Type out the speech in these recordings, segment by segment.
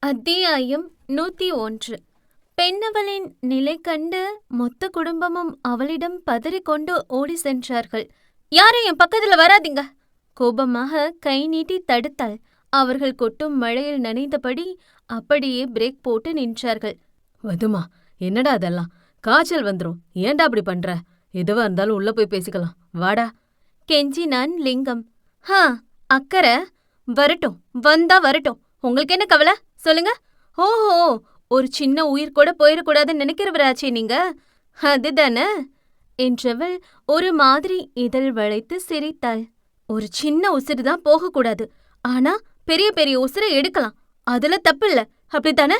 அத்தியாயம் நூத்தி ஒன்று. பெண்ணவளின் நிலை கண்டு மொத்த குடும்பமும் அவளிடம் பதறிக்கொண்டு ஓடி சென்றார்கள். யாரும் என் பக்கத்துல வராதீங்க. கோபமாக கை நீட்டி தடுத்தாள். அவர்கள் கொட்டும் மழையில் நனைந்தபடி அப்படியே பிரேக் போட்டு நின்றார்கள். வதுமா என்னடா அதெல்லாம்? காய்ச்சல் வந்துரும். ஏன்டா அப்படி பண்ற? எதுவா இருந்தாலும் உள்ள போய் பேசிக்கலாம். வாடா. கெஞ்சினான் லிங்கம். ஹா அக்கறை. வரட்டும். வந்தா வரட்டும். உங்களுக்கு என்ன கவலை? சொல்லுங்க. ஓஹோ ஒரு சின்ன உயிர் கூட போயிடக்கூடாதுன்னு நினைக்கிறவராச்சே நீங்க. அதுதானே? என்றவள் ஒரு மாதிரி இதழ் வளைத்து சிரித்தாள். ஒரு சின்ன உசுறு தான் போகக்கூடாது. ஆனா பெரிய பெரிய உசுரை எடுக்கலாம். அதுல தப்பில்ல. அப்படித்தானே?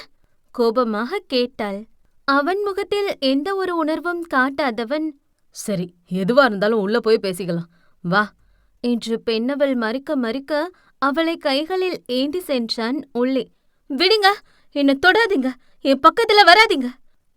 கோபமாக கேட்டாள். அவன் முகத்தில் எந்த ஒரு உணர்வும் காட்டாதவன் சரி எதுவா இருந்தாலும் உள்ள போய் பேசிக்கலாம். வா. என்று பெண்ணவள் மறிக்க மறிக்க அவளை கைகளில் ஏந்தி சென்றான் உள்ளே. விடுங்க என்ன தொடாதீங்க என் பக்கத்துல வராதீங்க.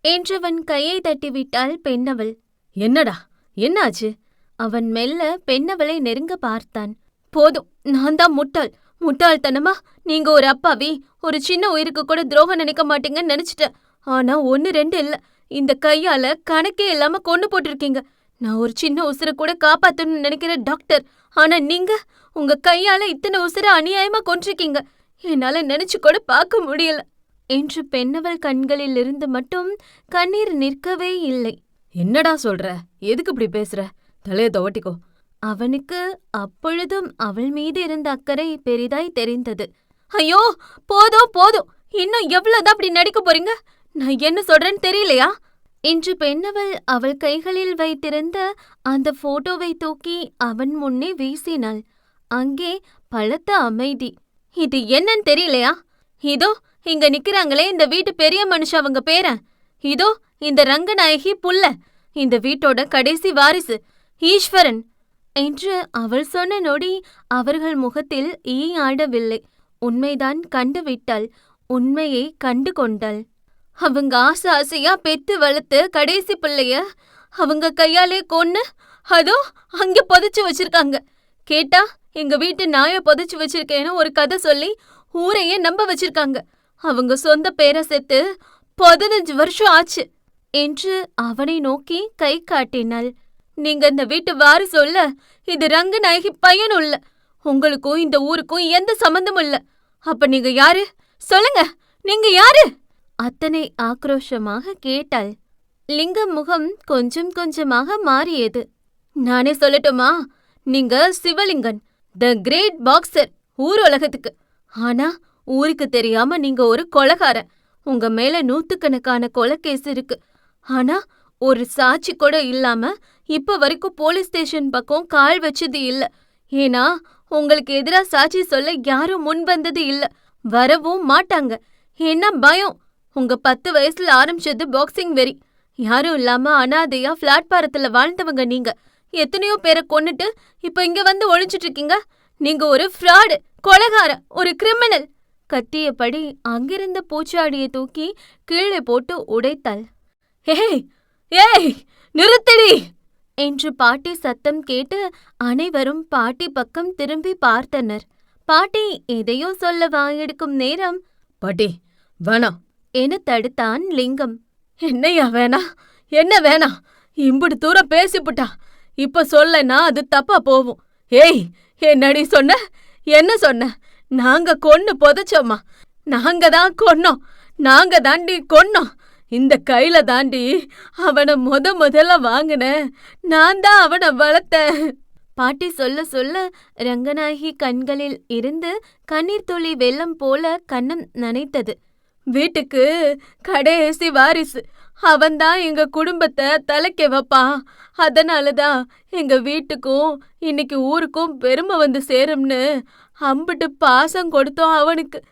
என்றவன் கையை தட்டிவிட்டாள் பெண்ணவள். என்னடா என்னாச்சு? அவன் மெல்ல பெண்ணவளை நெருங்க பார்த்தான். போதும் நான் தான் முட்டாள். முட்டாள்தனமா? நீங்க ஒரு அப்பாவி. ஒரு சின்ன உயிருக்கு கூட துரோகம் நினைக்க மாட்டீங்கன்னு நினைச்சிட்டேன். ஆனா ஒன்னு ரெண்டு இல்ல. இந்த கையால கணக்கே இல்லாம கொண்டு போட்டிருக்கீங்க. நான் ஒரு சின்ன உசுரை கூட காப்பாத்தணும்னு நினைக்கிற டாக்டர். ஆனா நீங்க உங்க கையால இத்தனை உசுரை அநியாயமா கொன்றிருக்கீங்க. என்னால நினைச்சு கூட பார்க்க முடியல. என்று பெண்ணவள் கண்களில் இருந்து மட்டும் கண்ணீர் நிற்கவே இல்லை. என்னடா சொல்ற? எதுக்கு இப்படி பேசுற? தலைய துவட்டிக்கோ. அவனுக்கு அப்பொழுதும் அவள் மீது இருந்த அக்கறை பெரிதாய் தெரிந்தது. ஐயோ போதும் போதும். இன்னும் எவ்வளவுதான் அப்படி நடிக்க போறீங்க? நான் என்ன சொல்றேன்னு தெரியலையா? இன்று பெண்ணவள் அவள் கைகளில் வைத்திருந்த அந்த போட்டோவை தூக்கி அவன் முன்னே வீசினாள். அங்கே பலத்த அமைதி. இது என்னன்னு தெரியலையா? இதோ இங்க நிக்கிறாங்களே இந்த வீட்டு பெரிய மனுஷ அவங்க பேரன் இதோ இந்த ரங்கநாயகி புள்ள. இந்த வீட்டோட கடைசி வாரிசு ஈஸ்வரன். என்று அவள் சொன்ன நொடி அவர்கள் முகத்தில் ஈ ஆடவில்லை உண்மைதான் கண்டுவிட்டாள். உண்மையை கண்டு கொண்டாள் அவங்க ஆசை ஆசையா பெத்து வளர்த்து கடைசி பிள்ளைய அவங்க கையாலே கொன்னு அதோ அங்க புதைச்சு வச்சிருக்காங்க. கேட்டா எங்க வீட்டு நாய புதைச்சு வச்சிருக்கேன்னு ஒரு கதை சொல்லி ஊரையே நம்ப வச்சிருக்காங்க. அவங்க சொந்த பேரை செத்து பதினஞ்சு வருஷம் ஆச்சு என்று அவனை நோக்கி கை காட்டினாள். நீங்க இந்த வீட்டு வாரி சொல்ல இது ரங்கநாயகி பையனும் இல்ல உங்களுக்கும் இந்த ஊருக்கும் எந்த சம்பந்தமும் இல்ல. அப்ப நீங்க யாரு? சொல்லுங்க நீங்க யாரு? அத்தனை ஆக்ரோஷமாக கேட்டாள். லிங்கம் முகம் கொஞ்சம் கொஞ்சமாக மாறியது. நானே சொல்லட்டுமா? நீங்க சிவலிங்கன் த கிரேட் பாக்ஸர் ஊர் உலகத்துக்கு ஆனா ஊருக்கு தெரியாம நீங்க ஒரு கொலகாரன். உங்க மேல நூத்துக்கணக்கான கொலைகேஸ் இருக்கு. ஆனா ஒரு சாட்சி கூட இல்லாம இப்ப வரைக்கும் போலீஸ் ஸ்டேஷன் பக்கம் கால் வச்சது இல்ல. ஏன்னா உங்களுக்கு எதிரா சாட்சி சொல்ல யாரும் முன் வந்தது இல்ல. வரவும் மாட்டாங்க. ஏன்னா பயம்? உங்க பத்து வயசுல ஆரம்பிச்சது பாக்ஸிங் வெறி. யாரும் இல்லாம அனாதையா பிளாட்பாரத்துல வாழ்ந்தவங்க நீங்க. எத்தனையோ பேரை கொன்னுட்டு இப்ப இங்க வந்து ஒழிச்சிட்டு இருக்கீங்க நீங்க ஒரு ஃப்ராடு கொலகார ஒரு கிரிமினல். கத்தியபடி அங்கிருந்த பூச்சாடியை தூக்கி கீழே போட்டு உடைத்தாள். ஏய் ஏய் நிறுத்தடி! என்று பாட்டி சத்தம் கேட்டு அனைவரும் பாட்டி பக்கம் திரும்பி பார்த்தனர். பாட்டி எதையோ சொல்ல வாயெடுக்கும் நேரம். பாட்டி வேணாம் என தடுத்தான் லிங்கம். என்னையா வேணா? என்ன வேணாம் இம்புடு தூரம் பேசிப்புட்டா. இப்ப சொல்லனா அது தப்பா போகும். ஏய் என்னடி சொன்ன? என்ன சொன்ன? நாங்க கொன்னு புதைச்சோம்மா நாங்க தான் கொன்னோம். நாங்க தாண்டி கொன்னோம். இந்த கையில தாண்டி அவனை முத முதல்ல வாங்கினேன் நான் தான் அவனை வளர்த்தேன். பாட்டி சொல்ல சொல்ல ரங்கநாயகி கண்களில் இருந்து கண்ணீர் துளி வெள்ளம் போல கண்ணம் நனைத்தது. வீட்டுக்கு கடைசி வாரிசு. அவன்தான் எங்க குடும்பத்தை தலைக்க வைப்பான் அதனாலதான் எங்க வீட்டுக்கும் இன்னைக்கு ஊருக்கும் பெருமை வந்து சேரும்னு அம்பிட்டு பாசம் கொடுத்தோம் அவனுக்கு.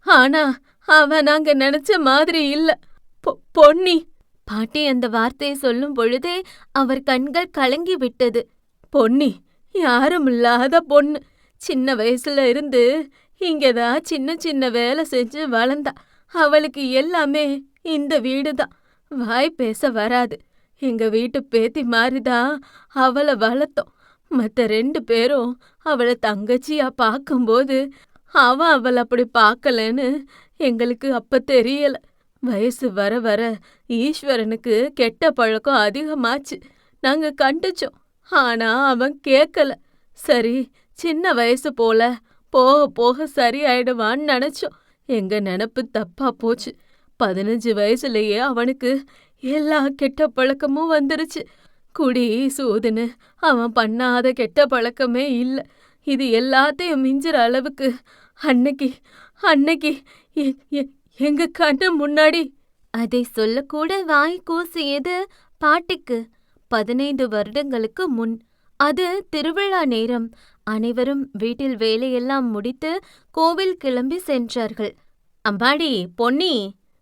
ஆனா அவன் நாங்க நினைச்ச மாதிரி இல்ல. பொ- பொன்னி. பாட்டி அந்த வார்த்தையை சொல்லும் பொழுதே அவர் கண்கள் கலங்கி விட்டது. பொன்னி யாரும் இல்லாத பொண்ணு. சின்ன வயசுல இருந்து இங்கதான் சின்ன சின்ன வேலை செஞ்சு வளர்ந்தா. அவளுக்கு எல்லாமே இந்த வீடுதான். வாய் பேச வராது. எங்க வீட்டு பேத்தி மாதிரிதான் அவளை வளர்த்தோம். மத்த ரெண்டு பேரும் அவளை தங்கச்சியா பார்க்கும்போது அவன் அவள அப்படி பார்க்கலன்னு எங்களுக்கு அப்ப தெரியல. வயசு வர வர ஈஸ்வரனுக்கு கெட்ட பழக்கம் அதிகமாச்சு. நாங்க கண்டிச்சோம். ஆனா அவன் கேக்கல. சரி சின்ன வயசு போல போக போக சரியாயிடுவான்னு நினைச்சோம். எங்க நினப்பு தப்பா போச்சு. பதினஞ்சு வயசுலயே அவனுக்கு எல்லா கெட்ட பழக்கமும் வந்துருச்சு. குடி சூதுன்னு அவன் பண்ணாத கெட்ட பழக்கமே இல்ல. இது எல்லாத்தையும் மிஞ்சுற அளவுக்கு அன்னைக்கு அன்னைக்கு எங்க கண்ணு முன்னாடி. அதை சொல்லக்கூட வாய் கூசியது பாட்டிக்கு. பதினைந்து வருடங்களுக்கு முன். அது திருவிழா நேரம். அனைவரும் வீட்டில் வேலையெல்லாம் முடித்து கோவில் கிளம்பி சென்றார்கள். அம்பாடி பொன்னி!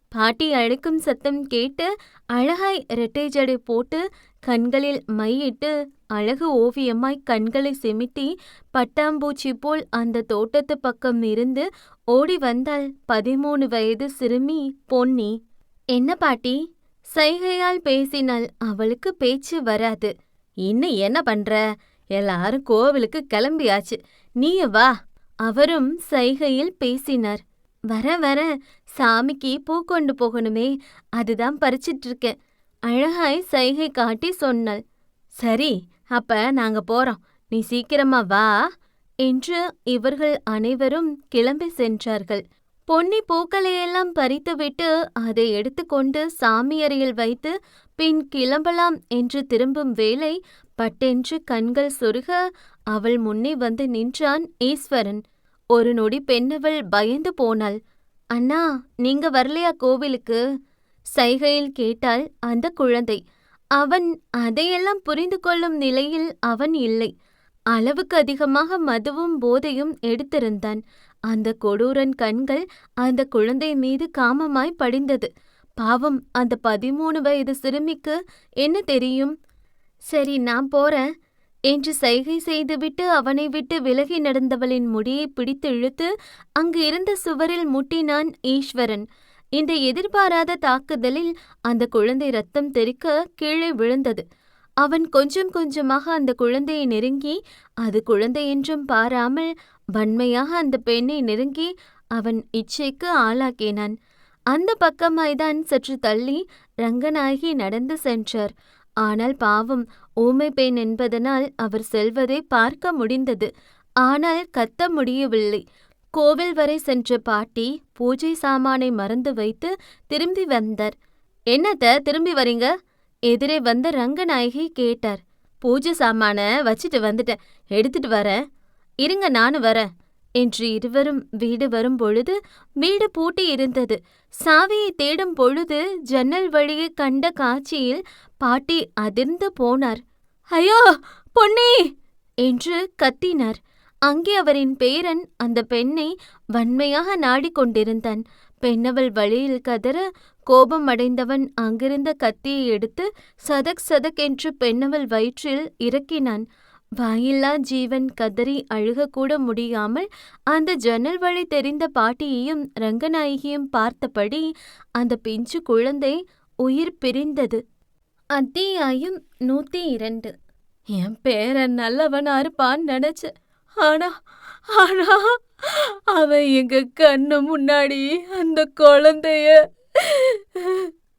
பாட்டி அழைக்கும் சத்தம் கேட்டு அழகாய் இரட்டை ஜடை போட்டு கண்களில் மையிட்டு அழகு ஓவியமாய் கண்களை செமிட்டி பட்டாம்பூச்சி போல் அந்த தோட்டத்து பக்கம் இருந்து ஓடி வந்தாள் பதிமூணு வயது சிறுமி பொன்னி. என்ன பாட்டி? சைகையால் பேசினால் அவளுக்கு பேச்சு வராது. இன்னும் என்ன பண்ற? எல்லாரும் கோவிலுக்கு கிளம்பியாச்சு. நீ வா. அவரும் சைகையில் பேசினார். வர வர. சாமிக்கு பூ கொண்டு போகணுமே அதுதான் பறிச்சிட்டு இருக்கேன் அழகாய் சைகை காட்டி சொன்னாள். சரி அப்ப நாங்க போறோம். நீ சீக்கிரமா வா என்று இவர்கள் அனைவரும் கிளம்பி சென்றார்கள். பொன்னி பூக்களையெல்லாம் பறித்துவிட்டு அதை எடுத்துக்கொண்டு சாமி அறையில் வைத்து பின் கிளம்பலாம் என்று திரும்பும் வேளை பட்டென்று கண்கள் சொருக அவள் முன்னே வந்து நின்றான் ஈஸ்வரன். ஒரு நொடி பெண்ணவள் பயந்து போனாள். அண்ணா நீங்க வரலையா கோவிலுக்கு? சைகையில் கேட்டாள் அந்த குழந்தை. அவன் அதையெல்லாம் புரிந்து கொள்ளும் நிலையில் அவன் இல்லை. அளவுக்கு அதிகமாக மதுவும் போதையும் எடுத்திருந்தான். அந்த கொடூரன் கண்கள் அந்த குழந்தை மீது காமமாய் படிந்தது. பாவம் அந்த பதிமூணு வயது சிறுமிக்கு என்ன தெரியும்? சரி நான் போறேன். என்று சைகை செய்துவிட்டு அவனை விட்டு விலகி நடந்தவளின் முடியை பிடித்து இழுத்து அங்கு இருந்த சுவரில் முட்டினான் ஈஸ்வரன். இந்த எதிர்பாராத தாக்குதலில் அந்த குழந்தை ரத்தம் தெறிக்க கீழே விழுந்தது. அவன் கொஞ்சம் கொஞ்சமாக அந்த குழந்தையை நெருங்கி அது குழந்தை என்றும் பாராமல் வன்மையாக அந்த பெண்ணை நெருங்கி அவன் இச்சைக்கு ஆளாக்கினான். அந்த பக்கமாய்தான் சற்று தள்ளி ரங்கநாயகி நடந்து சென்றார். ஆனால் பாவம் ஊமை பெண் என்பதனால் அவர் செல்வதை பார்க்க முடிந்தது. ஆனால் கத்த முடியவில்லை. கோவில் வரை சென்ற பாட்டி பூஜை சாமானை மறந்து வைத்து திரும்பி வந்தார். என்னத்த திரும்பி வரீங்க எதிரே வந்த ரங்கநாயகி கேட்டார். பூஜை சாமான வச்சிட்டு வந்துட்டேன். எடுத்துட்டு வரேன். இருங்க நானும் வரேன். என்று இருவரும் வீடு வரும்பொழுது வீடு பூட்டி இருந்தது சாவியை தேடும் பொழுது ஜன்னல் வழியே கண்ட காட்சியில் பாட்டி அதிர்ந்து போனார். ஐயோ பொன்னி! என்று கத்தினார். அங்கே அவரின் பேரன் அந்த பெண்ணை வன்மையாக நாடிக்கொண்டிருந்தான். பெண்ணவள் வழியில் கதற கோபம் அடைந்தவன் அங்கிருந்த கத்தியை எடுத்து சதக் சதக் என்று பெண்ணவள் வயிற்றில் இறக்கினான். வாயில்லா ஜீவன் கதறி அழுகக்கூட முடியாமல் அந்த ஜன்னல் வழி தெரிந்த பாட்டியையும் ரங்கநாயகியும் பார்த்தபடி அந்த பிஞ்சு குழந்தை உயிர் பிரிந்தது. அத்தியாயம் நூத்தி இரண்டு. என் பேரன் நல்லவனா இருப்பான்னு நினைச்ச. ஆனா ஆனா அவன் எங்க கண்ணு முன்னாடி அந்த குழந்தைய.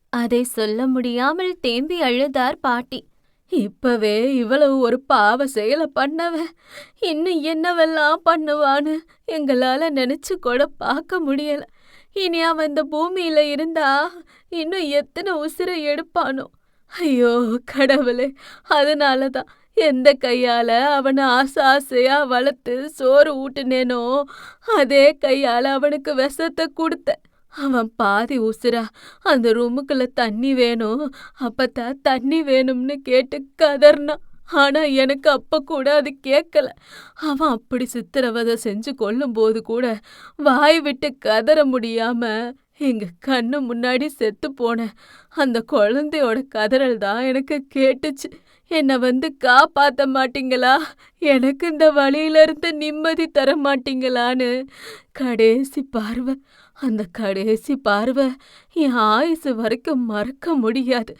அதை சொல்ல முடியாமல் தேம்பி அழுதார் பாட்டி. இப்பவே இவ்வளவு ஒரு பாவ செயலை பண்ணவன் இன்னும் என்னவெல்லாம் பண்ணுவான்னு எங்களால நினைச்சு கூட பார்க்க முடியல. இனி அவன் இந்த பூமியில இருந்தா இன்னும் எத்தனை உசிரை எடுப்பானோ. ஐயோ கடவுளே அதனாலதான் எந்த கையால அவனை ஆசை ஆசையா வளர்த்து சோறு ஊட்டுனேனோ அதே கையால அவனுக்கு விஷத்தை கொடுத்தேன். அவன் பாதி உசுரா. அந்த ரூமுக்குள்ள தண்ணி வேணும். அப்பதான் தண்ணி வேணும்னு கேட்டு கதர்னான் ஆனா எனக்கு அப்ப கூட அது கேட்கல அவன் அப்படி சித்திரவதை செஞ்சு கொல்லும்போது கூட வாய் விட்டு கதற முடியாம எங்க கண்ணு முன்னாடி செத்து போன. அந்த குழந்தையோட கதறல் தான் எனக்கு கேட்டுச்சு. என்னை வந்து காப்பாத்த மாட்டீங்களா? எனக்கு இந்த வழியில இருந்து நிம்மதி தர மாட்டீங்களான்னு. கடைசி பார்வை. அந்த கடைசி பார்வை என் ஆயுசு வரைக்கும் மறக்க முடியாது.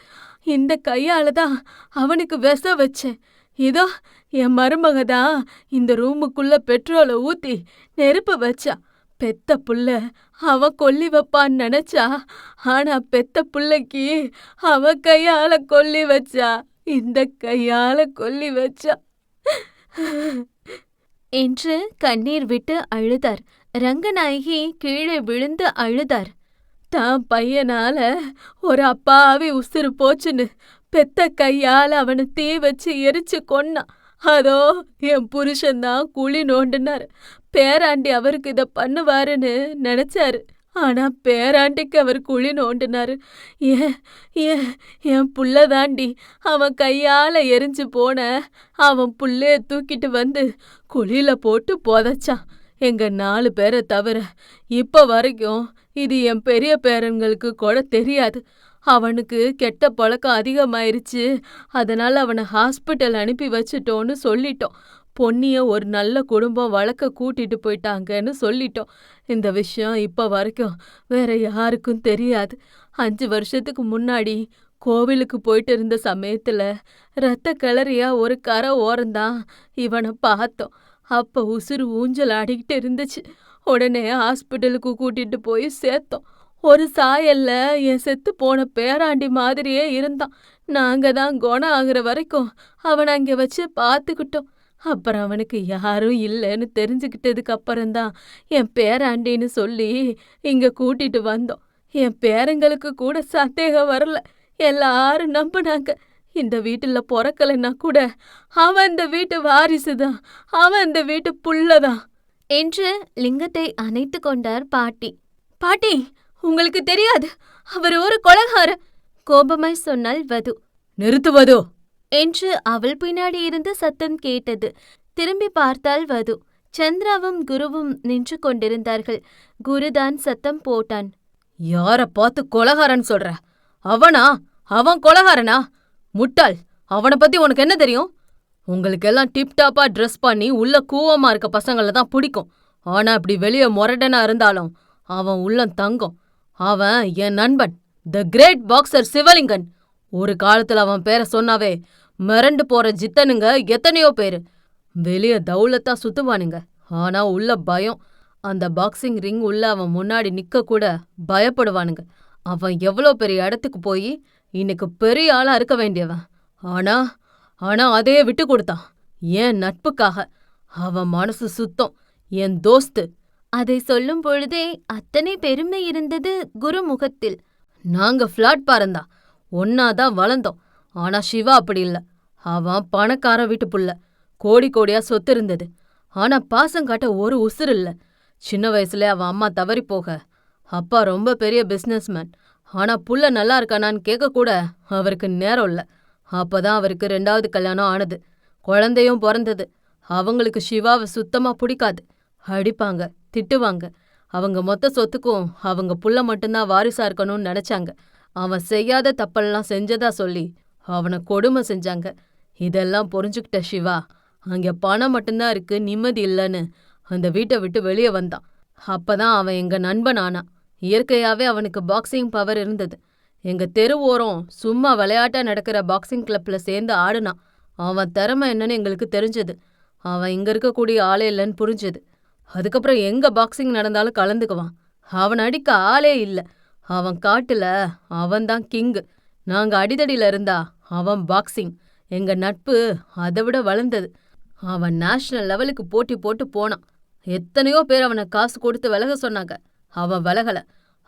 இந்த கையால தான் அவனுக்கு விஷ வச்சேன். இதோ என் மருமக தான் இந்த ரூமுக்குள்ள பெட்ரோலை ஊத்தி நெருப்பு வச்சா. பெத்த புள்ள அவன் கொல்லி வைப்பான்னு நினைச்சா. ஆனா பெத்த புள்ளைக்கு அவ கையால கொல்லி வச்சா. இந்த கையால கொல்லி வச்சா. என்று கண்ணீர் விட்டு அழுதார். ரங்கநாயகி கீழே விழுந்து அழுதார். தான் பையனால ஒரு அப்பாவி உசுறு போச்சுன்னு பெத்த கையால் அவனை தீ வச்சு எரிச்சு கொன்னான் அதோ என் புருஷன்தான் குழி நோண்டினார். பேராண்டி அவருக்கு இதை பண்ணுவாருன்னு நினைச்சாரு. ஆனா பேராண்டிக்கு அவர் குழி நோண்டினாரு. ஏன் ஏன் என் புள்ளதாண்டி அவன் கையால எரிஞ்சு போன அவன் புள்ளைய தூக்கிட்டு வந்து குழியில போட்டு புதைச்சான். எங்க நாலு பேரை தவிர இப்ப வரைக்கும் இது என் பெரிய பேரன்களுக்கு கூட தெரியாது. அவனுக்கு கெட்ட பழக்கம் அதிகமாயிருச்சு. அதனால அவனை ஹாஸ்பிட்டல் அனுப்பி வச்சிட்டோன்னு சொல்லிட்டோம். பொன்னிய ஒரு நல்ல குடும்பம் வளர்க்க கூட்டிட்டு போயிட்டாங்கன்னு சொல்லிட்டோம். இந்த விஷயம் இப்ப வரைக்கும் வேற யாருக்கும் தெரியாது. அஞ்சு வருஷத்துக்கு முன்னாடி கோவிலுக்கு போயிட்டு இருந்த சமயத்துல ரத்த கிளறியா ஒரு கரை ஓரந்தான் இவனை பார்த்தோம். அப்ப உசுறு ஊஞ்சல் ஆடிக்கிட்டு இருந்துச்சு. உடனே ஹாஸ்பிட்டலுக்கு கூட்டிட்டு போய் சேர்த்தோம். ஒரு சாயல்ல என் செத்து போன பேராண்டி மாதிரியே இருந்தான். நாங்க தான் குணம் ஆகுற வரைக்கும் அவனை அங்க வச்சு பார்த்துக்கிட்டோம் அப்புறம் அவனுக்கு யாரும் இல்லைன்னு தெரிஞ்சுக்கிட்டதுக்கு அப்புறம்தான் என் பேராண்டின்னு சொல்லி இங்க கூட்டிட்டு வந்தோம். என் பேரங்களுக்கு கூட சந்தேகம் வரல. எல்லாரும் நம்பினாங்க. இந்த வீட்டுல பிறக்கலைன்னா கூட அவன் இந்த வீட்டு வாரிசுதான். அவன் இந்த வீட்டு புள்ளதான். என்று லிங்கத்தை அணைத்து கொண்டார் பாட்டி. பாட்டி உங்களுக்கு தெரியாது. அவர் ஒரு கொலகார. கோபமாய் சொன்னாள் வது. நிறுத்துவதோ என்று அவள் பின்னாடி இருந்து சத்தம் கேட்டது. திரும்பி பார்த்தாள் வது. சந்திராவும் குருவும் நின்று கொண்டிருந்தார்கள். குருதான் சத்தம் போட்டான். யார பார்த்து கொலகாரன் சொல்ற? அவனா? அவன் கொலகாரனா? முட்டாள். அவனை பத்தி உனக்கு என்ன தெரியும்? உங்களுக்கெல்லாம் டிப்டாப்பா ட்ரெஸ் பண்ணி உள்ள கூவமா இருக்க பசங்களை தான் பிடிக்கும். ஆனா இப்படி வெளிய முரடனா இருந்தாலும் அவன் உள்ளம் தங்கம். அவன் என் நண்பன் த கிரேட் பாக்ஸர் சிவலிங்கன் ஒரு காலத்துல அவன் பேரை சொன்னாவே மிரண்டு போற ஜித்தனுங்க எத்தனையோ பேரு. வெளிய தௌலத்தா சுத்துவானுங்க. ஆனா உள்ள பயம் அந்த பாக்ஸிங் ரிங் உள்ள அவன் முன்னாடி நிக்க கூட பயப்படுவானுங்க. அவன் எவ்வளோ பெரிய இடத்துக்கு போய் இன்னைக்கு பெரிய ஆளா இருக்க வேண்டியவன். ஆனா ஆனா அதையே விட்டு கொடுத்தான். ஏன் நட்புக்காக. அவன் மனசு சுத்தம். என் தோஸ்து. அதை சொல்லும் பொழுதே அத்தனை பெருமை இருந்தது குரு முகத்தில் நாங்க ஃப்ளாட் பாருந்தா. ஒன்னாதான் வளர்ந்தோம். ஆனா சிவா அப்படி இல்ல. அவன் பணக்கார வீட்டு புள்ள. கோடி கோடியா சொத்து இருந்தது. ஆனா பாசம் காட்ட ஒரு உசுர் இல்ல. சின்ன வயசுல அவன் அம்மா தவறி போக. அப்பா ரொம்ப பெரிய பிசினஸ்மேன் ஆனா புள்ள நல்லா இருக்கானான்னு கேட்க கூட அவருக்கு நேரம் இல்ல. அப்பதான் அவருக்கு ரெண்டாவது கல்யாணம் ஆனது. குழந்தையும் பிறந்தது. அவங்களுக்கு சிவாவை சுத்தமா பிடிக்காது. அடிப்பாங்க திட்டுவாங்க. அவங்க மொத்த சொத்துக்கும் அவங்க புள்ள மட்டும்தான் வாரிசா இருக்கணும்னு நினைச்சாங்க. அவன் செய்யாத தப்பெல்லாம் செஞ்சதா சொல்லி அவனை கொடுமை செஞ்சாங்க. இதெல்லாம் புரிஞ்சுக்கிட்ட சிவா அங்க பணம் மட்டும்தான் இருக்கு நிம்மதி இல்லைன்னு அந்த வீட்டை விட்டு வெளியே வந்தான். அப்பதான் அவன் எங்க நண்பன் ஆனான். இயற்கையாவே அவனுக்கு பாக்ஸிங் பவர் இருந்தது. எங்க தெரு ஓரம் சும்மா விளையாட்டா நடக்கிற பாக்ஸிங் கிளப்ல சேர்ந்து ஆடுனான். அவன் திறமை என்னன்னு எங்களுக்கு தெரிஞ்சது. அவன் இங்க இருக்கக்கூடிய ஆளே இல்லைன்னு புரிஞ்சது. அதுக்கப்புறம் எங்க பாக்ஸிங் நடந்தாலும் கலந்துக்குவான். அவன் அடிக்க ஆளே இல்ல. அவன் காட்டுல அவன்தான் கிங்கு நாங்க அடிதடியில இருந்தா அவன் பாக்ஸிங் எங்க நட்பு அதை விட வளர்ந்தது. அவன் நேஷனல் லெவலுக்கு போட்டி போட்டு போனான். எத்தனையோ பேர் அவனை காசு கொடுத்து விலக சொன்னாங்க. அவன் விலகல.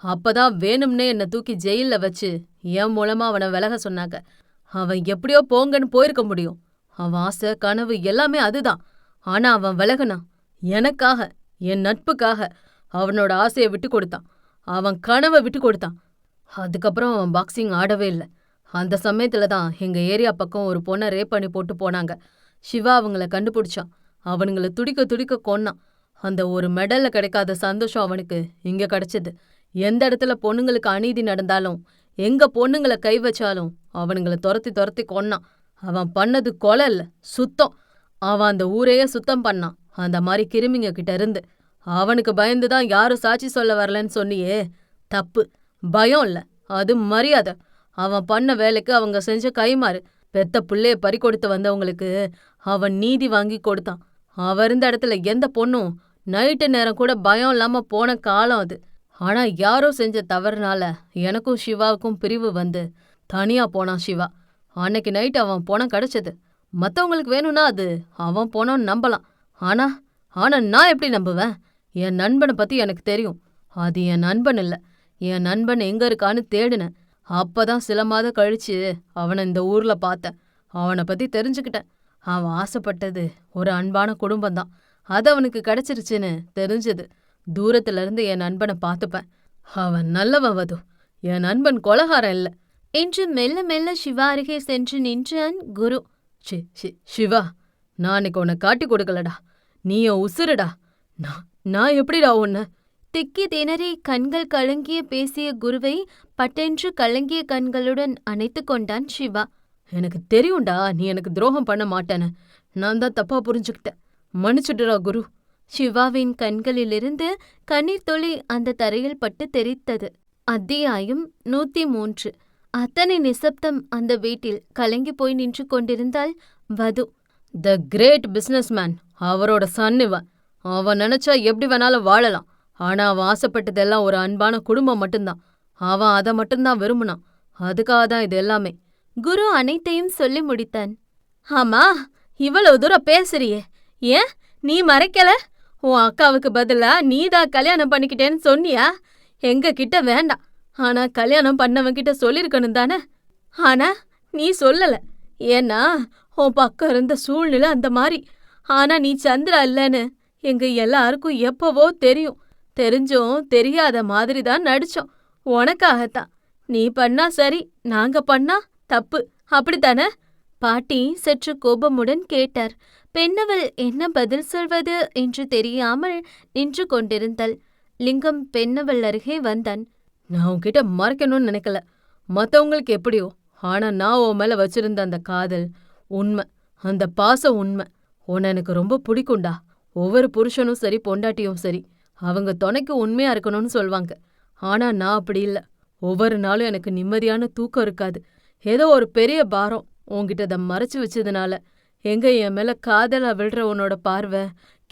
அப்பதான் வேணும்னே என்னை தூக்கி ஜெயில்ல வச்சு என் மூலமா அவனை விலக சொன்னாங்க. அவன் எப்படியோ போங்கன்னு போயிருக்க முடியும். அவன் ஆசை கனவு எல்லாமே அதுதான். ஆனா அவன் விலகுனான் எனக்காக என் நட்புக்காக அவனோட ஆசையை விட்டு கொடுத்தான். அவன் கனவை விட்டு கொடுத்தான். அதுக்கப்புறம் அவன் பாக்ஸிங் ஆடவே இல்லை. அந்த சமயத்துல தான் எங்க ஏரியா பக்கம் ஒரு பொண்ணை ரேப் பண்ணி போட்டு போனாங்க. சிவா அவங்கள கண்டுபிடிச்சான். அவனுங்கள துடிக்க துடிக்க கொன்னான். அந்த ஒரு மெடல்ல கிடைக்காத சந்தோஷம் அவனுக்கு இங்க கிடைச்சது. எந்த இடத்துல பொண்ணுங்களுக்கு அநீதி நடந்தாலும் எங்க பொண்ணுங்கள கை வச்சாலும் அவனுங்கள துரத்தி துரத்தி கொன்னான். அவன் பண்ணது கொலை இல்ல சுத்தம். அவன் அந்த ஊரையே சுத்தம் பண்ணான். அந்த மாதிரி கிருமிங்க கிட்ட இருந்து அவனுக்கு பயந்து தான் யாரும் சாட்சி சொல்ல வரலன்னு சொன்னியே. தப்பு. பயம் இல்ல. அது மரியாதை. அவன் பண்ண வேலைக்கு அவங்க செஞ்ச கைமாறு பெத்த புள்ளைய பறி கொடுத்து வந்தவங்களுக்கு அவன் நீதி வாங்கி கொடுத்தான். அவ இருந்த இடத்துல எந்த பொண்ணும் நைட்டு நேரம் கூட பயம் இல்லாம போன காலம் அது. ஆனா யாரோ செஞ்ச தவறுனால எனக்கும் சிவாவுக்கும் பிரிவு வந்து தனியா போனான் சிவா அன்னைக்கு நைட் அவன் பணம் கிடைச்சது. மத்தவங்களுக்கு வேணும்னா அது அவன் பணம்னு நம்பலாம். ஆனா ஆனா நான் எப்படி நம்புவேன்? என் நண்பனை பத்தி எனக்கு தெரியும். அது என் நண்பன் இல்ல. என் நண்பன் எங்க இருக்கான்னு தேடினேன். அப்பதான் சில மாதம் கழிச்சு அவனை இந்த ஊர்ல பார்த்தேன். அவனை பத்தி தெரிஞ்சுக்கிட்டேன். அவன் ஆசைப்பட்டது ஒரு அன்பான குடும்பம்தான். அது அவனுக்கு கிடைச்சிருச்சுன்னு தெரிஞ்சது. தூரத்துல இருந்து என் நண்பனை பார்த்துப்பேன். அவன் நல்லவன் வது. என் நண்பன் கொலகாரன் இல்ல. என்று மெல்ல மெல்ல சிவா அருகே சென்று நின்றான் குரு. சி சி சிவா நான் அன்னைக்கு உன்னை காட்டி கொடுக்கலடா. நீ என் உசுருடா. நான் நான் எப்படிடா உன்னை? திக்கி திணறி கண்கள் கலங்கிய பேசிய குருவை பட்டென்று கலங்கிய கண்களுடன் அணைத்துக் கொண்டான் சிவா. எனக்கு தெரியும்டா நீ எனக்கு துரோகம் பண்ண மாட்டேன்னு. நான் தான் தப்பா புரிஞ்சுக்கிட்டேன். மன்னிச்சுடுடா குரு. சிவாவின் கண்களிலிருந்து கண்ணீர் துளி அந்த தரையில் பட்டு தெரித்தது. அத்தியாயம் நூத்தி மூன்று அத்தனை நிசப்தம் அந்த வீட்டில் கலங்கி போய் நின்று கொண்டிருந்தால் வது. த கிரேட் பிஸ்னஸ்மேன் அவரோட சன் இவன் அவன் நினைச்சா எப்படி வேணாலும் வாழலாம். ஆனா அவன் ஆசைப்பட்டதெல்லாம் ஒரு அன்பான குடும்பம் மட்டும்தான். அவன் அதை மட்டும்தான் விரும்புனான். அதுக்காக தான் இது எல்லாமே. குரு அனைத்தையும் சொல்லி முடித்தான். ஆமா இவ்வளவு தூரம் பேசுறியே. ஏன்? நீ மறைக்கல? உன் அக்காவுக்கு பதிலா நீதான் கல்யாணம் பண்ணிக்கிட்டேன்னு சொன்னியா? எங்க கிட்ட வேண்டாம். ஆனா கல்யாணம் பண்ணவன் கிட்ட சொல்லிருக்கணும் தானே? ஆனா நீ சொல்லல. ஏன்னா உன் பக்கம் இருந்த சூழ்நிலை அந்த மாதிரி ஆனா நீ சந்திரா இல்லைன்னு எங்க எல்லாருக்கும் எப்பவோ தெரியும். தெரிஞ்சும் தெரியாத மாதிரி தான் நடிச்சோம். உனக்காகத்தான். நீ பண்ணா சரி நாங்க பண்ணா தப்பு. அப்படித்தானே? பாட்டி சற்று கோபமுடன் கேட்டார். பெண்ணவள் என்ன பதில் சொல்வது என்று தெரியாமல் நின்று கொண்டிருந்தாள். லிங்கம் பெண்ணவள் அருகே வந்தான். நான் உன்கிட்ட மறைக்கணும்னு நினைக்கல. மத்தவங்களுக்கு எப்படியோ. ஆனா நான் உன் மேல வச்சிருந்த அந்த காதல் உண்மை. அந்த பாசம் உண்மை. உன்னை எனக்கு ரொம்ப பிடிக்கும்டா. ஒவ்வொரு புருஷனும் சரி பொண்டாட்டியும் சரி. அவங்க துணைக்கு உண்மையா இருக்கணும்னு சொல்வாங்க. ஆனா நான் அப்படி இல்ல. ஒவ்வொரு நாளும் எனக்கு நிம்மதியான தூக்கம் இருக்காது. ஏதோ ஒரு பெரிய பாரம் உன்கிட்ட அதை மறைச்சு வச்சதுனால எங்க என் மேல காதலா விழுற உன்னோட பார்வை?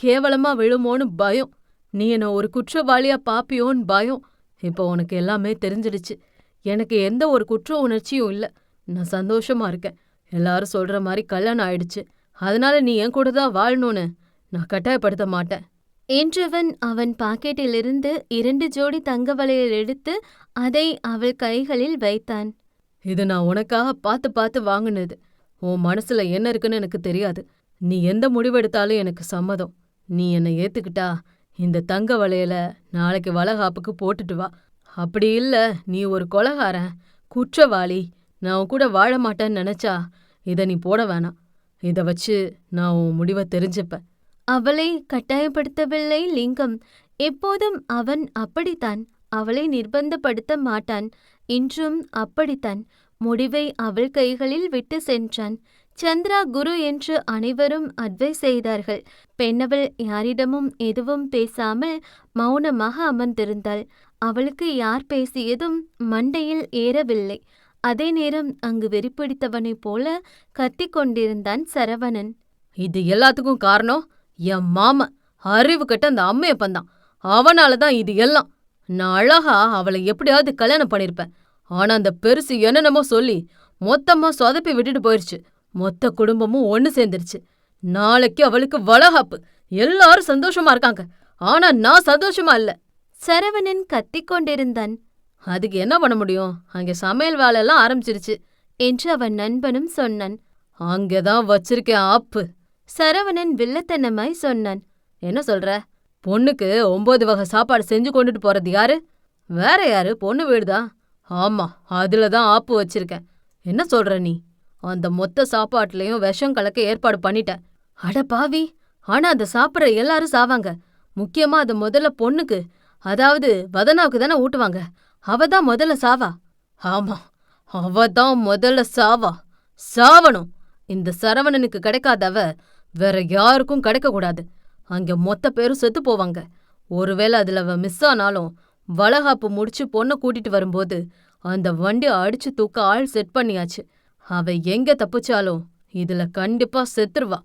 கேவலமா விழுமோன்னு பயம். நீ என்ன ஒரு குற்றவாளியா பாப்பியோன்னு பயம். இப்போ உனக்கு எல்லாமே தெரிஞ்சிடுச்சு. எனக்கு எந்த ஒரு குற்ற உணர்ச்சியும் இல்ல. நான் சந்தோஷமா இருக்கேன். எல்லாரும் சொல்ற மாதிரி கல்யாணம் ஆயிடுச்சு. அதனால நீ என் கூட தான் வாழணும்னு. நான் கட்டாயப்படுத்த மாட்டேன். என்றவன் அவன் பாக்கெட்டிலிருந்து இரண்டு ஜோடி தங்க வளையல் எடுத்து அதை அவள் கைகளில் வைத்தான். இது நான் உனக்காக பார்த்து பார்த்து வாங்குனது. உன் மனசுல என்ன இருக்குன்னு எனக்கு தெரியாது. நீ எந்த முடிவெடுத்தாலும் எனக்கு சம்மதம். நீ என்னை ஏத்துக்கிட்டா இந்த தங்க வளையல நாளைக்கு வளகாப்புக்கு போட்டுட்டு வா. அப்படி இல்ல நீ ஒரு கொலகாரன் குற்றவாளி. நான் உன் கூட வாழ மாட்டேன்னு நினைச்சா இத நீ போட வேணாம். இத வச்சு நான் உன் முடிவை தெரிஞ்சுப்பேன். அவளை கட்டாயப்படுத்தவில்லை லிங்கம். எப்போதும் அவன் அப்படித்தான். அவளை நிர்பந்தப்படுத்த மாட்டான். இன்றும் அப்படித்தான். முடிவை அவள் கைகளில் விட்டு சென்றான். சந்திரா குரு என்று அனைவரும் அட்வைஸ் செய்தார்கள். பெண்ணவள் யாரிடமும் எதுவும் பேசாமல் மௌனமாக அமர்ந்திருந்தாள். அவளுக்கு யார் பேசியதும் மண்டையில் ஏறவில்லை. அதே நேரம் அங்கு வெறிப்பிடித்தவனைப் போல கத்திக் கொண்டிருந்தான் சரவணன். இது எல்லாத்துக்கும் காரணம் என் மாமன் அறிவு கட்ட அந்த அம்மையப்பன் தான். அவனால தான் இது எல்லாம். நான் அழகா அவளை எப்படியாவது கல்யாணம் பண்ணிருப்பேன். ஆனா அந்த பெருசு என்னென்னமோ சொல்லி மொத்தமா சொதப்பி விட்டுட்டு போயிருச்சு. மொத்த குடும்பமும் ஒன்னு சேர்ந்துருச்சு. நாளைக்கு அவளுக்கு வளகாப்பு. எல்லாரும் சந்தோஷமா இருக்காங்க. ஆனா நான் சந்தோஷமா இல்ல. சரவணன் கத்திக் கொண்டிருந்தான். அதுக்கு என்ன பண்ண முடியும்? அங்க சமையல் வேலை எல்லாம் ஆரம்பிச்சிருச்சு. என்று அவன் நண்பனும் சொன்னான். அங்கதான் வச்சிருக்கேன் ஆப்பு. சரவணன் வில்லத்தனமாய் சொன்னான். என்ன சொல்ற? பொண்ணுக்கு ஒன்பது வகை சாப்பாடு செஞ்சு கொண்டுட்டு போறது யாரு? வேற யாரு? பொண்ணு வீடுதான். ஆமா அதுல தான் ஆப்பு வச்சிருக்கேன். என்ன சொல்ற நீ? அந்த மொத்த சாப்பாட்டுலயும் விஷம் கலக்க ஏற்பாடு பண்ணிட்டேன் அட பாவி ஆனா அதை சாப்பிட்ற எல்லாரும் சாவாங்க. முக்கியமா அது முதல்ல பொண்ணுக்கு அதாவது வதனாவுக்கு தானே ஊட்டுவாங்க. அவ தான் முதல்ல சாவா? ஆமா அவ தான் முதல்ல சாவா. சாவணும். இந்த சரவணனுக்கு கிடைக்காதவ வேற யாருக்கும் கிடைக்கக்கூடாது அங்க மொத்த பேரும் செத்து போவாங்க. ஒருவேளை அதுல அவ மிஸ் ஆனாலும் வளகாப்பு முடிச்சு பொண்ணை கூட்டிட்டு வரும்போது அந்த வண்டி அடிச்சு தூக்க ஆள் செட் பண்ணியாச்சு. அவ எங்க தப்பிச்சாலும் இதுல கண்டிப்பா செத்துருவா.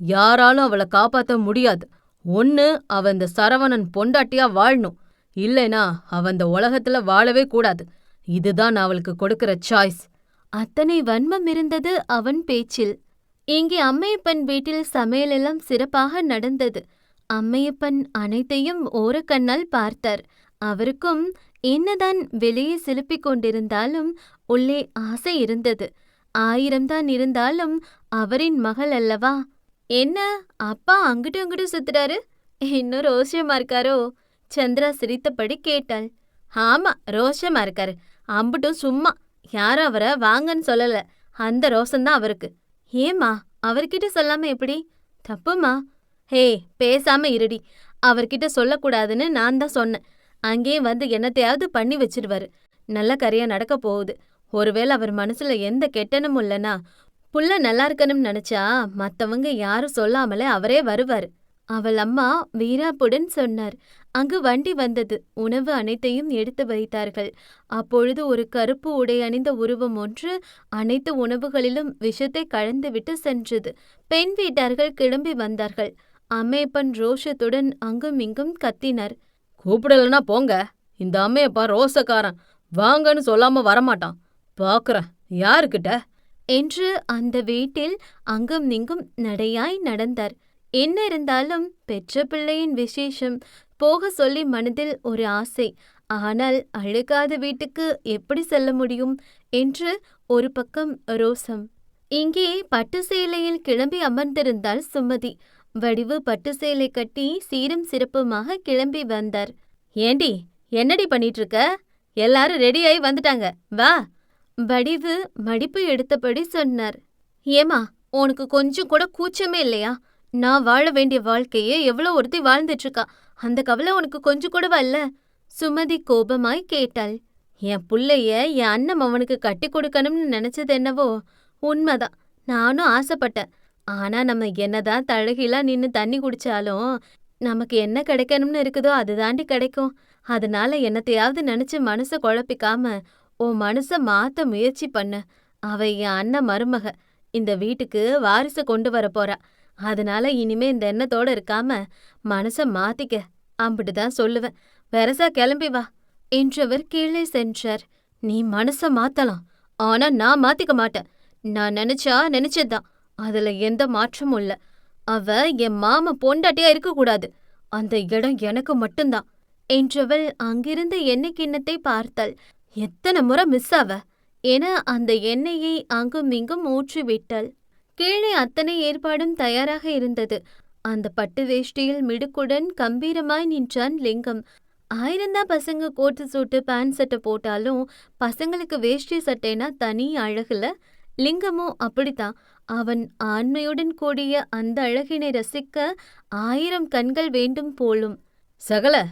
யாராலும் அவளை காப்பாத்த முடியாது. ஒன்னு அவ இந்த சரவணன் பொண்டாட்டியா வாழணும். இல்லைனா அவ இந்த உலகத்துல வாழவே கூடாது. இதுதான் அவளுக்கு கொடுக்கிற சாய்ஸ் அத்தனை வன்மம் இருந்தது அவன் பேச்சில். இங்கே அம்மையப்பன் வீட்டில் சமையலெல்லாம் சிறப்பாக நடந்தது. அம்மையப்பன் அனைத்தையும் ஓரக்கண்ணால் பார்த்தார். அவருக்கும் என்னதான் வெளியே செலுப்பிக் கொண்டிருந்தாலும் உள்ளே ஆசை இருந்தது. ஆயிரம்தான் இருந்தாலும் அவரின் மகள் அல்லவா? என்ன அப்பா அங்கிட்டு அங்கிட்டு சுத்துறாரு? இன்னும் ரோஷமா இருக்காரோ? சந்திரா சிரித்தபடி கேட்டாள். ஆமா ரோஷமா இருக்காரு. அம்புட்டும் சும்மா. யாரும் அவரை வாங்கன்னு சொல்லல. அந்த ரோசம்தான் அவருக்கு. ஏம்மா அவர்கிட்ட சொல்லாம எப்படி? தப்புமா? ஹே பேசாம இருடி. அவர்கிட்ட சொல்லக்கூடாதுன்னு நான் தான் சொன்னேன். அங்கேயே வந்து என்னத்தையாவது பண்ணி வச்சிருவாரு. நல்ல கரையா நடக்க போகுது. ஒருவேளை அவர் மனசுல எந்த கெட்டனும் இல்லனா புள்ள நல்லா இருக்கணும்னு நினைச்சா மத்தவங்க யாரும் சொல்லாமலே அவரே வருவாரு. அவள் அம்மா வீராப்புடன் சொன்னார். அங்கு வண்டி வந்தது. உணவு அனைத்தையும் எடுத்து வைத்தார்கள். அப்பொழுது ஒரு கருப்பு உடை அணிந்த உருவம் ஒன்று அனைத்து உணவுகளிலும் விஷத்தை கலந்துவிட்டு சென்றது. பெண் வீட்டார்கள் கிளம்பி வந்தார்கள். அம்மேப்பன் ரோஷத்துடன் அங்கும் இங்கும் கத்தினார். கூப்பிடலனா போங்க. இந்த அம்மையப்பா ரோசக்காரன். வாங்கன்னு சொல்லாம வரமாட்டான். பாக்குறேன். யாருக்கிட்ட? என்று அந்த வீட்டில் அங்கும் நிங்கும் நடையாய் நடந்தார். என்ன இருந்தாலும் பெற்ற பிள்ளையின் விசேஷம். போக சொல்லி மனதில் ஒரு ஆசை. ஆனால் அழுகாத வீட்டுக்கு எப்படி செல்ல முடியும்? என்று ஒரு பக்கம் ரோசம். இங்கே பட்டு சேலையில் கிளம்பி அமர்ந்திருந்தாள் சுமதி. வடிவு பட்டு சேலை கட்டி சீரும் சிறப்புமாக கிளம்பி வந்தார். ஏண்டி என்னடி பண்ணிட்டு இருக்க எல்லாரும் ரெடியாயி வந்துட்டாங்க. வா. வடிவு மடிப்பு எடுத்தபடி சொன்னார். ஏமா உனக்கு கொஞ்சம் கூட கூச்சமே இல்லையா? நான் வாழ வேண்டிய வாழ்க்கையே எவ்வளோ ஒருத்தி வாழ்ந்துட்டு இருக்கா அந்த கவலை உனக்கு கொஞ்சம் கூட வரல சுமதி கோபமாய் கேட்டாள். என் புள்ளைய என் அண்ணன் அவனுக்கு கட்டி கொடுக்கணும்னு நினைச்சது என்னவோ உண்மைதான். நானும் ஆசைப்பட்டேன். ஆனா நம்ம என்னதான் தழகிலா நின்னு தண்ணி குடிச்சாலும் நமக்கு என்ன கிடைக்கணும்னு இருக்குதோ அதுதாண்டி கிடைக்கும். அதனால என்னத்தையாவது நினைச்சு மனச குழப்பிக்காம உன் மனச மாத்த முயற்சி பண்ணு. அவ என் அண்ணன் மருமக. இந்த வீட்டுக்கு வாரிச கொண்டு வர போறா. அதனால இனிமே இந்த எண்ணத்தோட இருக்காம மனச மாத்திக்க. அப்படிதான் சொல்லுவேன். வெரசா கிளம்பி வா. என்றவர் கீழே சென்றார். நீ மனச மாத்தலாம். ஆனா நான் மாத்திக்க மாட்டேன். நான் நினைச்சா நினைச்சதுதான். அதுல எந்த மாற்றமும் இல்ல. அவ என் மாம பொண்டாட்டியா இருக்கக்கூடாது. அந்த இடம் எனக்கு மட்டும்தான். என்றவள் அங்கிருந்த எண்ணெய் கிண்ணத்தை பார்த்தாள். எத்தனை முறை மிஸ் ஆவ? என அந்த எண்ணெயை அங்கும் இங்கும் ஊற்றி விட்டாள் கீழே அத்தனை ஏற்பாடும் தயாராக இருந்தது. அந்த பட்டு வேஷ்டியில் மிடுக்குடன் கம்பீரமாய் நின்றான் லிங்கம். ஆயிரந்தா பசங்க கோட்டு சூட்டு பேண்ட் சட்டை போட்டாலும் பசங்களுக்கு வேஷ்டி சட்டைனா தனி அழகுல. லிங்கமும் அப்படித்தான். அவன் ஆண்மையுடன் கூடிய அந்த அழகினை ரசிக்க ஆயிரம் கண்கள் வேண்டும் போலும். சகல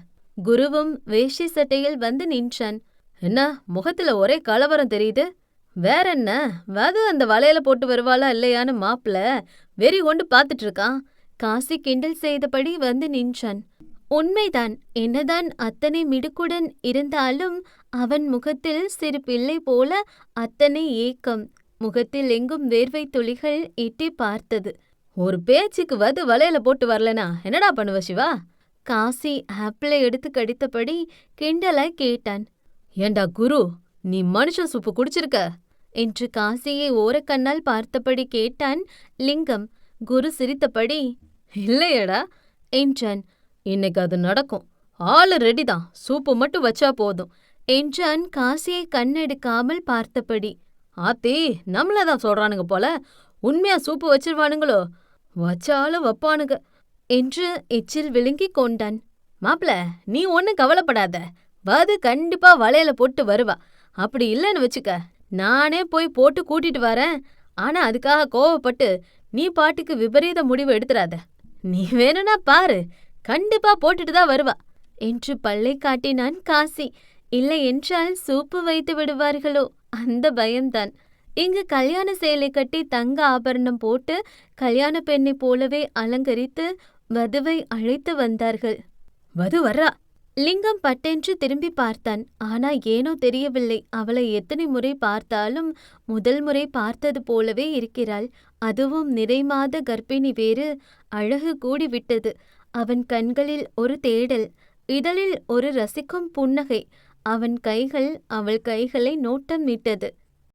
குருவும் வேஷ்டி சட்டையில் வந்து நின்றான். என்ன முகத்துல ஒரே கலவரம் தெரியுது? வேற என்ன? வது அந்த வளையல போட்டு வருவாளா இல்லையான்னு மாப்பிள வெறி கொண்டு பாத்துட்டு இருக்கான். காசி கிண்டல் செய்தபடி வந்து நின்றான். உண்மைதான் என்னதான் அத்தனை மிடுக்குடன் இருந்தாலும் அவன் முகத்தில் சிறு பிள்ளை போல அத்தனை ஏக்கம். முகத்தில் எங்கும் வேர்வை துளிகள் எட்டி பார்த்தது. ஒரு பேச்சுக்கு வது வலையில போட்டு வரலனா என்னடா பண்ணுவ சிவா? காசி ஆப்பிளை எடுத்து கடித்தபடி கிண்டலாய் கேட்டான். ஏண்டா குரு நீ மனுஷன் சூப்பு குடிச்சிருக்க? என்று காசியை ஓரக்கண்ணால் பார்த்தபடி கேட்டான் லிங்கம். குரு சிரித்தபடி இல்லையடா என்றான். இன்னைக்கு அது நடக்கும். ஆளு ரெடி தான் சூப்பு மட்டும் வச்சா போதும் என்றான் காசியை கண்ணெடுக்காமல் பார்த்தபடி. ஆத்தி நம்மள தான் சொல்றானுங்க போல. உண்மையா சூப்பு வச்சிருவானுங்களோ? வச்சாலும் வைப்பானுங்க. என்று எச்சில் விழுங்கிக் கொண்டான். மாப்ள நீ ஒன்னும் கவலைப்படாத. வது கண்டிப்பா வலையில போட்டு வருவா. அப்படி இல்லைன்னு வச்சுக்க நானே போய் போட்டு கூட்டிட்டு வரேன். ஆனா அதுக்காக கோவப்பட்டு நீ பாட்டுக்கு விபரீத முடிவு எடுத்துறாத. நீ வேணும்னா பாரு. கண்டிப்பா போட்டுட்டு தான் வருவா. என்று பல்லை காட்டினான் காசி. இல்லை என்றால் சூப்பு வைத்து விடுவார்களோ? அந்த பயம்தான். இங்கு கல்யாண சேலை கட்டி தங்க ஆபரணம் போட்டு கல்யாண பெண்ணை போலவே அலங்கரித்து வதுவை அழைத்து வந்தார்கள். வது வர்றா? லிங்கம் பட்டென்று திரும்பி பார்த்தான். ஆனா ஏனோ தெரியவில்லை. அவளை எத்தனை முறை பார்த்தாலும் முதல் முறை பார்த்தது போலவே இருக்கிறாள். அதுவும் நிறைமாத கர்ப்பிணி வேறு அழகு கூடிவிட்டது அவன் கண்களில் ஒரு தேடல் இதழில் ஒரு ரசிக்கும் புன்னகை. அவன் கைகள் அவள் கைகளை நோட்டம் விட்டது